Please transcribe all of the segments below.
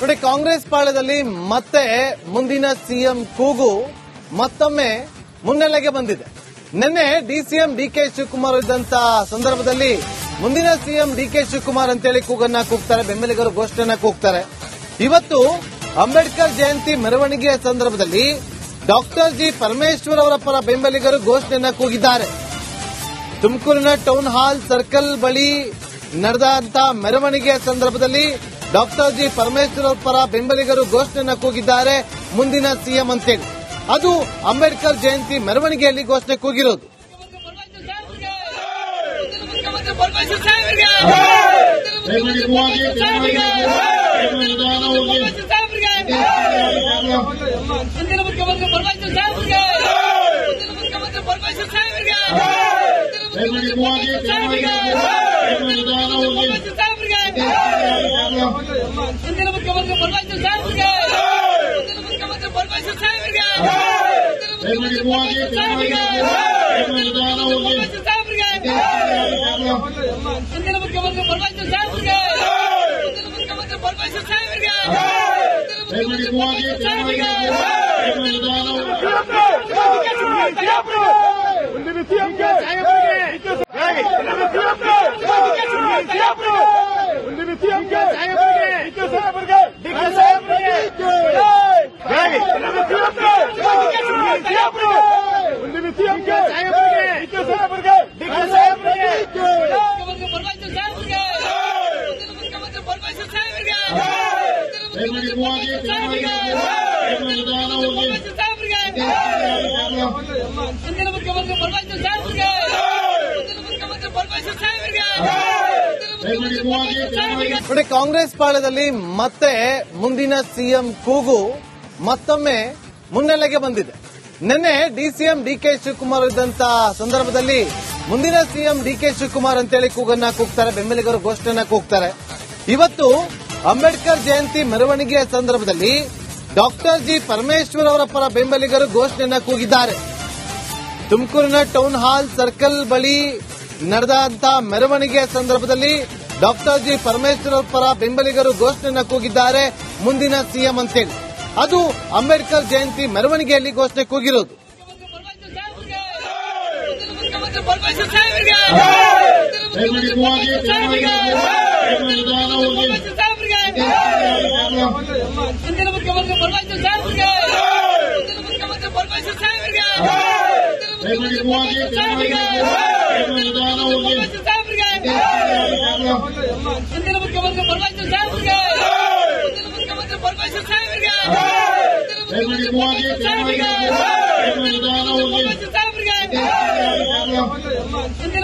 ನೋಡಿ, ಕಾಂಗ್ರೆಸ್ ಪಾಳ್ಯದಲ್ಲಿ ಮತ್ತೆ ಮುಂದಿನ ಸಿಎಂ ಕೂಗು ಮತ್ತೊಮ್ಮೆ ಮುನ್ನೆಲೆಗೆ ಬಂದಿದೆ. ನಿನ್ನೆ ಡಿಸಿಎಂ ಡಿಕೆ ಶಿವಕುಮಾರ್ ಇದ್ದಂತ ಸಂದರ್ಭದಲ್ಲಿ ಮುಂದಿನ ಸಿಎಂ ಡಿಕೆ ಶಿವಕುಮಾರ್ ಅಂತೇಳಿ ಕೂಗನ್ನ ಕೂಗ್ತಾರೆ, ಬೆಂಬಲಿಗರು ಘೋಷಣೆಯನ್ನ ಕೂಗ್ತಾರೆ. ಇವತ್ತು ಅಂಬೇಡ್ಕರ್ ಜಯಂತಿ ಮೆರವಣಿಗೆಯ ಸಂದರ್ಭದಲ್ಲಿ ಡಾಕ್ಟರ್ ಜಿ ಪರಮೇಶ್ವರ್ ಅವರ ಪರ ಬೆಂಬಲಿಗರು ಘೋಷಣೆಯನ್ನ ಕೂಗಿದ್ದಾರೆ. ತುಮಕೂರಿನ ಟೌನ್ ಹಾಲ್ ಸರ್ಕಲ್ ಬಳಿ ನಡೆದಂತ ಮೆರವಣಿಗೆಯ ಸಂದರ್ಭದಲ್ಲಿ ಡಾಕ್ಟರ್ ಜಿ ಪರಮೇಶ್ವರ್ ಪರ ಬೆಂಬಲಿಗರು ಘೋಷಣೆಯನ್ನು ಕೂಗಿದ್ದಾರೆ. ಮುಂದಿನ ಸಿಎಂ ಅಂತೇಳಿ ಅದು ಅಂಬೇಡ್ಕರ್ ಜಯಂತಿ ಮೆರವಣಿಗೆಯಲ್ಲಿ ಘೋಷಣೆ ಕೂಗಿರೋದು. ಮುಖ್ಯಮಂತ್ರಿ ಪರಮೇಶ್ವರ್ ಸಾಹೇಬ್ರಿಗೆ ಬೆಂಬಲಿಗವಾಗಿ ಬೆಂಬಲಿದಾನವಾಗಿ ಮುಂದಿನ ಮುಖ್ಯಮಂತ್ರಿ ಪರಮೇಶ್ವರ್ ಸಾಹೇಬ್ರಿಗೆ ಮುಖ್ಯಮಂತ್ರಿ ಪರಮೇಶ್ವರ್ ಸಾಹೇಬ್ರಿಗೆ ಮುಂದಿನ ಮುಖ್ಯಮಂತ್ರಿ ಸಾಹೇಬ್ರಿಗೆ ಮುಂದಿನ ಮುಖ್ಯಮಂತ್ರಿ ಪರಮೇಶ್ವರ್ ಸಾಹೇಬ್ರಿಗೆ ಬೆಂಬಲಿದಾನವಾಗಿ ಮುಖ್ಯಮಂತ್ರಿ ಪರಮೇಶ್ವರ್ ಸಾಹೇಬ್ರಿಗೆ ಮುಂದಿನ ಮುಖ್ಯಮಂತ್ರಿ ಸಾಹೇಬ್ರಿಗೆ ಮುಖ್ಯಮಂತ್ರಿ ಪರಮೇಶ್ವರ್ ಸಾಹೇಬ್ರಿಗೆ Yeah. ನೋಡಿ, ಕಾಂಗ್ರೆಸ್ ಪಾಳದಲ್ಲಿ ಮತ್ತೆ ಮುಂದಿನ ಸಿಎಂ ಕೂಗು ಮತ್ತೊಮ್ಮೆ ಮುನ್ನೆಲೆಗೆ ಬಂದಿದೆ. ನಿನ್ನೆ ಡಿಸಿಎಂ ಡಿಕೆ ಶಿವಕುಮಾರ್ ಇದ್ದಂತ ಸಂದರ್ಭದಲ್ಲಿ ಮುಂದಿನ ಸಿಎಂ ಡಿಕೆ ಶಿವಕುಮಾರ್ ಅಂತೇಳಿ ಕೂಗನ್ನ ಕೂಗ್ತಾರೆ, ಬೆಂಬಲಿಗರು ಘೋಷಣೆಯನ್ನ ಕೂಗ್ತಾರೆ. ಇವತ್ತು ಅಂಬೇಡ್ಕರ್ ಜಯಂತಿ ಮೆರವಣಿಗೆಯ ಸಂದರ್ಭದಲ್ಲಿ ಡಾಕ್ಟರ್ ಜಿ ಪರಮೇಶ್ವರ್ ಅವರ ಪರ ಬೆಂಬಲಿಗರು ಘೋಷಣೆಯನ್ನ ಕೂಗಿದ್ದಾರೆ. ತುಮಕೂರಿನ ಟೌನ್ ಹಾಲ್ ಸರ್ಕಲ್ ಬಳಿ ನಡೆದಂತ ಮೆರವಣಿಗೆಯ ಸಂದರ್ಭದಲ್ಲಿ ಡಾಕ್ಟರ್ ಜಿ ಪರಮೇಶ್ವರ ಪರ ಬೆಂಬಲಿಗರು ಘೋಷಣೆಯನ್ನು ಕೂಗಿದ್ದಾರೆ. ಮುಂದಿನ ಸಿಎಂ ಅಂತೇಳಿ ಅದು ಅಂಬೇಡ್ಕರ್ ಜಯಂತಿ ಮೆರವಣಿಗೆಯಲ್ಲಿ ಘೋಷಣೆ ಕೂಗಿರೋದು. ಮುಂದಿನ ಮುಖ್ಯಮಂತ್ರಿ ಪರಮೇಶ್ವರ್ ಸಾಹೇಬ್ರಿಗೆ ಮುಖ್ಯಮಂತ್ರಿ ಪರಮೇಶ್ವರ್ ಸಾಹೇಬ್ರಿಗೆ ಮುಂದಿನ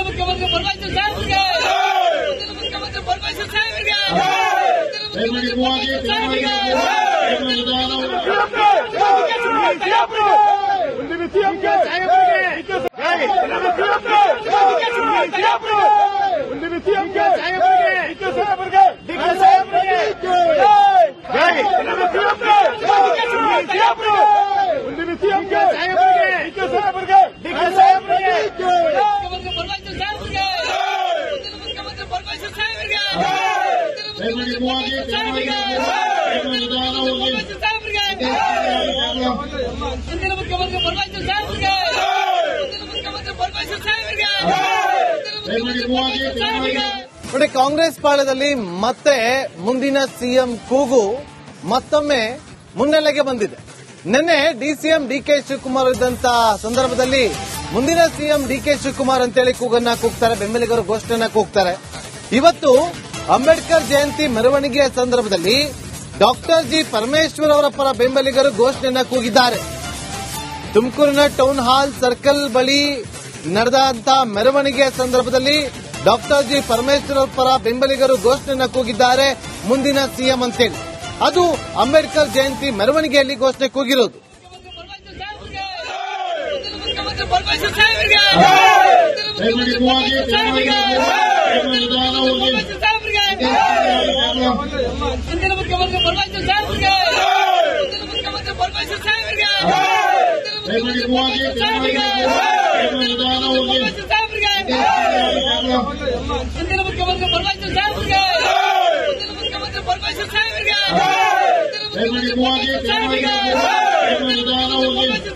ಮುಖ್ಯಮಂತ್ರಿ ಪರಮೇಶ್ವರ್ ಸಾಹೇಬ್ರಿಗೆ ಮುಖ್ಯಮಂತ್ರಿ ಸಾಹೇಬ್ರಿಗೆ ಮುಖ್ಯಮಂತ್ರಿ ಪರಮೇಶ್ವರ್ ಸಾಹೇಬ್ರಿಗೆ ಬೆಂಬಲಿಗವಾಗಿ ಬೆಂಬಲಿದಾನವಾಗಿ ಮುಖ್ಯಮಂತ್ರಿ ಪರಮೇಶ್ವರ್ ಸಾಹೇಬ್ರಿಗೆ ಮುಖ್ಯಮಂತ್ರಿ ಪರಮೇಶ್ವರ್ ಸಾಹೇಬ್ರಿಗೆ ಬೆಂಬಲಿಗವಾಗಿ ಬೆಂಬಲಿದಾನವಾಗಿ ಮುಂದಿನ ಮುಖ್ಯಮಂತ್ರಿ ಪರಮೇಶ್ವರ್ ಸಾಹೇಬ್ರಿಗೆ ಮುಖ್ಯಮಂತ್ರಿ ಪರಮೇಶ್ವರ್ ಸಾಹೇಬ್ರಿಗೆ ಬೆಂಬಲಿಗವಾಗಿ ನೋಡಿ, ಕಾಂಗ್ರೆಸ್ ಪಾಳದಲ್ಲಿ ಮತ್ತೆ ಮುಂದಿನ ಸಿಎಂ ಕೂಗು ಮತ್ತೊಮ್ಮೆ ಮುನ್ನೆಲೆಗೆ ಬಂದಿದೆ. ನಿನ್ನೆ ಡಿಸಿಎಂ ಡಿಕೆ ಶಿವಕುಮಾರ್ ಇದ್ದಂತ ಸಂದರ್ಭದಲ್ಲಿ ಮುಂದಿನ ಸಿಎಂ ಡಿಕೆ ಶಿವಕುಮಾರ್ ಅಂತೇಳಿ ಕೂಗನ್ನ ಕೂಗ್ತಾರೆ, ಬೆಂಬಲಿಗರು ಘೋಷಣೆಯನ್ನ ಕೂಗ್ತಾರೆ. ಇವತ್ತು ಅಂಬೇಡ್ಕರ್ ಜಯಂತಿ ಮೆರವಣಿಗೆಯ ಸಂದರ್ಭದಲ್ಲಿ ಡಾಕ್ಟರ್ ಜಿ ಪರಮೇಶ್ವರ್ ಅವರ ಪರ ಬೆಂಬಲಿಗರು ಘೋಷಣೆಯನ್ನು ಕೂಗಿದ್ದಾರೆ. ತುಮಕೂರಿನ ಟೌನ್ ಹಾಲ್ ಸರ್ಕಲ್ ಬಳಿ ನಡೆದಂತ ಮೆರವಣಿಗೆಯ ಸಂದರ್ಭದಲ್ಲಿ ಡಾಕ್ಟರ್ ಜಿ ಪರಮೇಶ್ವರ್ ಅವರ ಪರ ಬೆಂಬಲಿಗರು ಘೋಷಣೆಯನ್ನು ಕೂಗಿದ್ದಾರೆ ಮುಂದಿನ ಸಿಎಂ ಅಂತೇಳಿ. ಅದು ಅಂಬೇಡ್ಕರ್ ಜಯಂತಿ ಮೆರವಣಿಗೆಯಲ್ಲಿ ಘೋಷಣೆ ಕೂಗಿರೋದು. ಮುಖ್ಯಮಂತ್ರಿ ಪರಮೇಶ್ವರ್ ಸಾಹೇಬ್ರಿಗೆ ಬೆಂಬಲಿಗವಾಗಿ ಬೆಂಬಲಿದಾನವಾಗಿ ಮುಂದಿನ ಮುಖ್ಯಮಂತ್ರಿ ಪರಮೇಶ್ವರ್ ಸಾಹೇಬ್ರಿಗೆ ಮುಖ್ಯಮಂತ್ರಿ ಪರಮೇಶ್ವರ್ ಸಾಹೇಬ್ರಿಗೆ ಬೆಂಬಲಿಗವಾಗಿ ಬೆಂಬಲಿದಾನವಾಗಿ ಮುಂದಿನ ಮುಖ್ಯಮಂತ್ರಿ ಪರಮೇಶ್ವರ್ ಸಾಹೇಬ್ರಿಗೆ ಮುಖ್ಯಮಂತ್ರಿ ಪರಮೇಶ್ವರ್ ಸಾಹೇಬ್ರಿಗೆ ದಯಮಾಡಿ ಮೂವಾಗಿ ದಯಮಾಡಿ ನಿಧಾನ ಹೋಗಿ ಹಿಂದಿನ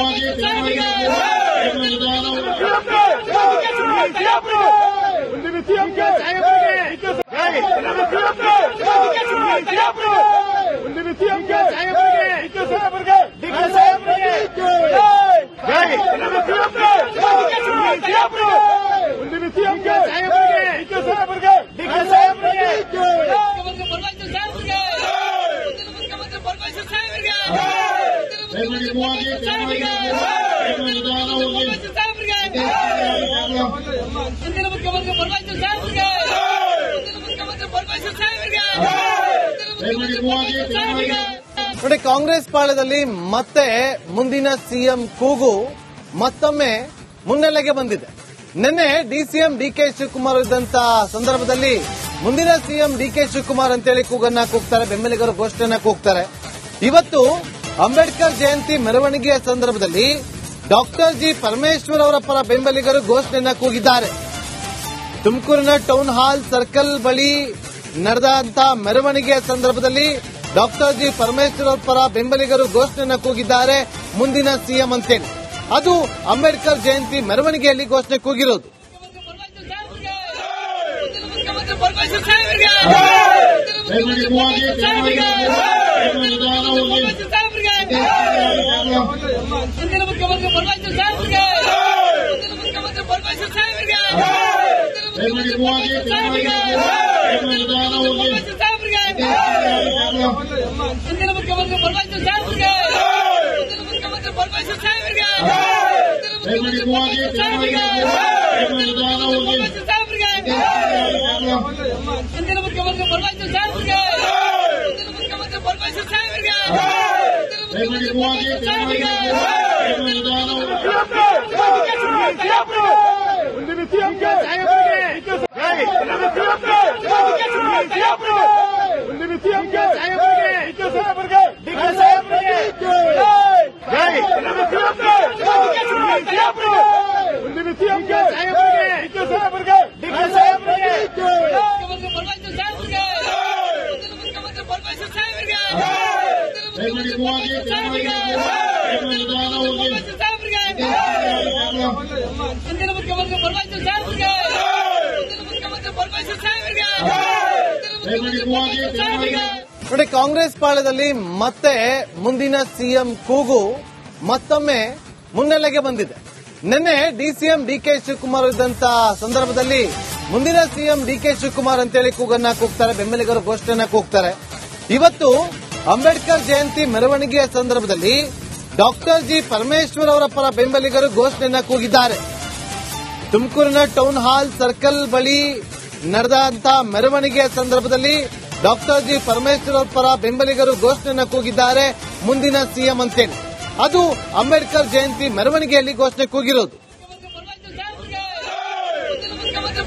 దిగువకి ನೋಡಿ, ಕಾಂಗ್ರೆಸ್ ಪಾಳದಲ್ಲಿ ಮತ್ತೆ ಮುಂದಿನ ಸಿಎಂ ಕೂಗು ಮತ್ತೊಮ್ಮೆ ಮುನ್ನೆಲೆಗೆ ಬಂದಿದೆ. ನಿನ್ನೆ ಡಿಸಿಎಂ ಡಿಕೆ ಶಿವಕುಮಾರ್ ಇದ್ದಂತ ಸಂದರ್ಭದಲ್ಲಿ ಮುಂದಿನ ಸಿಎಂ ಡಿಕೆ ಶಿವಕುಮಾರ್ ಅಂತೇಳಿ ಕೂಗನ್ನ ಕೂಗ್ತಾರೆ, ಬೆಂಬಲಿಗರು ಘೋಷಣೆಯನ್ನ ಕೂಗ್ತಾರೆ. ಇವತ್ತು ಅಂಬೇಡ್ಕರ್ ಜಯಂತಿ ಮೆರವಣಿಗೆಯ ಸಂದರ್ಭದಲ್ಲಿ ಡಾಕ್ಟರ್ ಜಿ ಪರಮೇಶ್ವರ್ ಅವರ ಪರ ಬೆಂಬಲಿಗರು ಘೋಷಣೆಯನ್ನ ಕೂಗಿದ್ದಾರೆ. ತುಮಕೂರಿನ ಟೌನ್ ಹಾಲ್ ಸರ್ಕಲ್ ಬಳಿ ನಡೆದಂತ ಮೆರವಣಿಗೆ ಸಂದರ್ಭದಲ್ಲಿ ಡಾಕ್ಟರ್ ಜಿ ಪರಮೇಶ್ವರ ಪರ ಬೆಂಬಲಿಗರು ಘೋಷಣೆಯನ್ನು ಕೂಗಿದ್ದಾರೆ. ಮುಂದಿನ ಸಿಎಂ ಅಂತೇಳಿ. ಅದು ಅಂಬೇಡ್ಕರ್ ಜಯಂತಿ ಮೆರವಣಿಗೆಯಲ್ಲಿ ಘೋಷಣೆ ಕೂಗಿರೋದು. ಮುಖ್ಯಮಂತ್ರಿ ಪರಮೇಶ್ವರ ಸಾಹೇಬ್ರಿಗೆ. ಹಿಂದಿನ ಮುಖ್ಯಮಂತ್ರಿ ಪರಮೇಶ್ವರ ಸಾಹೇಬ್ರಿಗೆ ಮುಖ್ಯಮಂತ್ರಿ ಪರಮೇಶ್ವರ ಸಾಹೇಬ್ರಿಗೆ ಹಿಂದಿನ ಮುಖ್ಯಮಂತ್ರಿ ಪರಮೇಶ್ವರ ಸಾಹೇಬ್ರಿಗೆ ಮುಖ್ಯಮಂತ್ರಿ ಪರಮೇಶ್ವರ ಸಾಹೇಬ್ರಿಗೆ ಮುಖ್ಯಮಂತ್ರಿ ಪರಮೇಶ್ವರ ಸಾಹೇಬ್ರಿಗೆ ಹಿಂದಿನ ಮುಖ್ಯಮಂತ್ರಿ ಪರಮೇಶ್ವರ ಸಾಹೇಬ್ರಿಗೆ ದಯಮಾಡಿ ಮೂವಾಗಿ ದಯಮಾಡಿ ನಿಧಾನ ಹೋಗಿ ಮುಖ್ಯಮಂತ್ರಿ ಪರಮೇಶ್ವರ ಸಾಹೇಬ್ರಿಗೆ ಹಿಂದಿನ ಮುಖ್ಯಮಂತ್ರಿ ಪರಮೇಶ್ವರ ಸಾಹೇಬ್ರಿಗೆ ದಯಮಾಡಿ ಮೂವಾಗಿ ದಯಮಾಡಿ ನಿಧಾನ ಹೋಗಿ ಪರಮೇಶ್ವರ ಸಾಹೇಬ್ರಿಗೆ ಹಿಂದಿನ ಮುಖ್ಯಮಂತ್ರಿ ಪರಮೇಶ್ವರ ಸಾಹೇಬ್ರಿಗೆ ಹಿಂದಿನ ಮುಖ್ಯಮಂತ್ರಿ ಪರಮೇಶ್ವರ ಸಾಹೇಬ್ರಿಗೆ ದಯಮಾಡಿ ಮೂವಾಗಿ ದಯಮಾಡಿ ನೋಡಿ, ಕಾಂಗ್ರೆಸ್ ಪಾಳದಲ್ಲಿ ಮತ್ತೆ ಮುಂದಿನ ಸಿಎಂ ಕೂಗು ಮತ್ತೊಮ್ಮೆ ಮುನ್ನೆಲೆಗೆ ಬಂದಿದೆ. ನಿನ್ನೆ ಡಿಸಿಎಂ ಡಿಕೆ ಶಿವಕುಮಾರ್ ಇದ್ದಂತ ಸಂದರ್ಭದಲ್ಲಿ ಮುಂದಿನ ಸಿಎಂ ಡಿಕೆ ಶಿವಕುಮಾರ್ ಅಂತೇಳಿ ಕೂಗನ್ನ ಕೂಗ್ತಾರೆ, ಬೆಂಬಲಿಗರು ಘೋಷಣೆಯನ್ನ ಕೂಗ್ತಾರೆ. ಇವತ್ತು ಅಂಬೇಡ್ಕರ್ ಜಯಂತಿ ಮೆರವಣಿಗೆಯ ಸಂದರ್ಭದಲ್ಲಿ ಡಾಕ್ಟರ್ ಜಿ ಪರಮೇಶ್ವರ್ ಅವರ ಪರ ಬೆಂಬಲಿಗರು ಘೋಷಣೆಯನ್ನ ಕೂಗಿದ್ದಾರೆ. ತುಮಕೂರಿನ ಟೌನ್ ಹಾಲ್ ಸರ್ಕಲ್ ಬಳಿ ನಡೆದಂತ ಮೆರವಣಿಗೆಯ ಸಂದರ್ಭದಲ್ಲಿ ಡಾಕ್ಟರ್ ಜಿ ಪರಮೇಶ್ವರ ಪರ ಬೆಂಬಲಿಗರು ಘೋಷಣೆಯನ್ನು ಕೂಗಿದ್ದಾರೆ. ಮುಂದಿನ ಸಿಎಂ ಅಂತೇಳಿ. ಅದು ಅಂಬೇಡ್ಕರ್ ಜಯಂತಿ ಮೆರವಣಿಗೆಯಲ್ಲಿ ಘೋಷಣೆ ಕೂಗಿರೋದು. ಮುಖ್ಯಮಂತ್ರಿ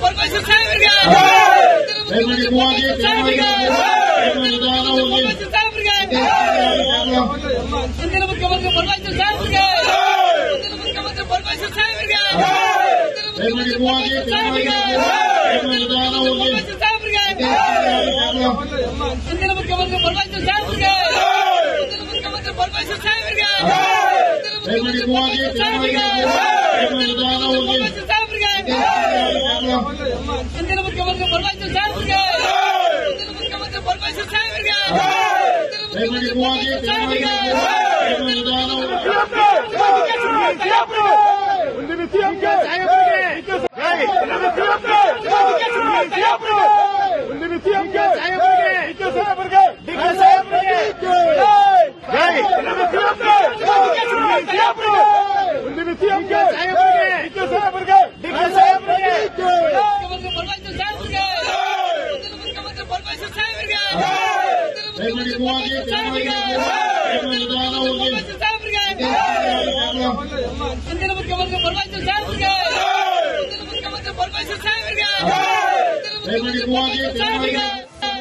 ಪರಮೇಶ್ವರ ಸಾಹೇಬ್ರಿಗೆ ದಯಮಾಡಿ ಮೂವಾಗಿ ದಯಮಾಡಿ ನಿಧಾನ ಹೋಗಿ ಪರಮೇಶ್ವರ ಸಾಹೇಬ್ರಿಗೆ ಹಿಂದಿನ ಮುಖ್ಯಮಂತ್ರಿ ಪರಮೇಶ್ವರ ಸಾಹೇಬ್ರಿಗೆ ಹಿಂದಿನ ಮುಖ್ಯಮಂತ್ರಿ ಪರಮೇಶ್ವರ ಸಾಹೇಬ್ರಿಗೆ ದಯಮಾಡಿ ಮೂವಾಗಿ ದಯಮಾಡಿ ನಿಧಾನ ಹೋಗಿ ಪರಮೇಶ್ವರ ಸಾಹೇಬ್ರಿಗೆ ಹಿಂದಿನ ಮುಖ್ಯಮಂತ್ರಿ ಪರಮೇಶ್ವರ ಸಾಹೇಬ್ರಿಗೆ ಹಿಂದಿನ ಮುಖ್ಯಮಂತ್ರಿ ಪರಮೇಶ್ವರ ಸಾಹೇಬ್ರಿಗೆ ದಯಮಾಡಿ ಮೂವಾಗಿ ದಯಮಾಡಿ ನಿಧಾನ ಹೋಗಿ ಪರಮೇಶ್ವರ ಸಾಹೇಬ್ರಿಗೆ ಹಿಂದಿನ ಮುಖ್ಯಮಂತ್ರಿ ಪರಮೇಶ್ವರ ಸಾಹೇಬ್ರಿಗೆ ಹಿಂದಿನ ಮುಖ್ಯಮಂತ್ರಿ ಪರಮೇಶ್ವರ ಸಾಹೇಬ್ರಿಗೆ ದಯಮಾಡಿ ಮೂವಾಗಿ ದಯಮಾಡಿ ನಿಧಾನ ಹೋಗಿ ಮುಖ್ಯಮಂತ್ರಿ ಪರಮೇಶ್ವರ ಸಾಹೇಬ್ರಿಗೆ ಹಿಂದಿನ ಮುಖ್ಯಮಂತ್ರಿ ಪರಮೇಶ್ವರ ಸಾಹೇಬ್ರಿಗೆ ದಯಮಾಡಿ ಮೂವಾಗಿ ದಯಮಾಡಿ ನಿಧಾನ ಹೋಗಿ ಪರಮೇಶ್ವರ ಸಾಹೇಬ್ರಿಗೆ